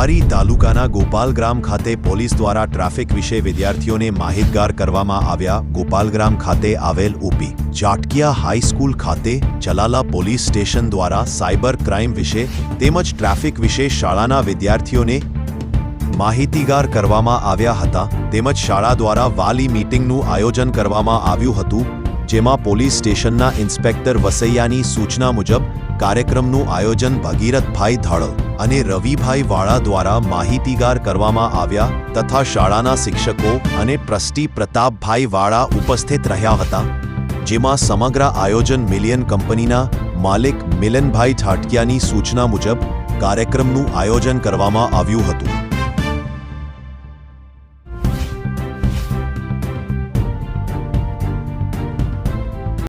ધારી તાલુકાના ગોપાલગ્રામ ખાતે પોલીસ દ્વારા ટ્રાફિક વિશે વિદ્યાર્થીઓને માહિતગાર કરવામાં આવ્યા. ગોપાલગ્રામ ખાતે આવેલ U P Jatakiya high school ખાતે ચલાલા પોલીસ સ્ટેશન દ્વારા સાયબર ક્રાઇમ વિશે તેમજ ટ્રાફિક વિશે શાળાના વિદ્યાર્થીઓને માહિતીગાર કરવામાં આવ્યા હતા. તેમજ શાળા દ્વારા વાલી મીટિંગનું આયોજન કરવામાં આવ્યું હતું, જેમાં પોલીસ સ્ટેશનના ઇન્સ્પેક્ટર વસૈયાની સૂચના મુજબ કાર્યક્રમનું આયોજન ભગીરથભાઈ ધળ અને રવિભાઈ વાળા દ્વારા માહિતીગાર કરવામાં આવ્યા તથા શાળાના શિક્ષકો અને ટ્રસ્ટી પ્રતાપભાઈ વાળા ઉપસ્થિત રહ્યા હતા, જેમાં સમગ્ર આયોજન મિલિયન કંપનીના માલિક મિલનભાઈ ઠાટકિયાની સૂચના મુજબ કાર્યક્રમનું આયોજન કરવામાં આવ્યું હતું.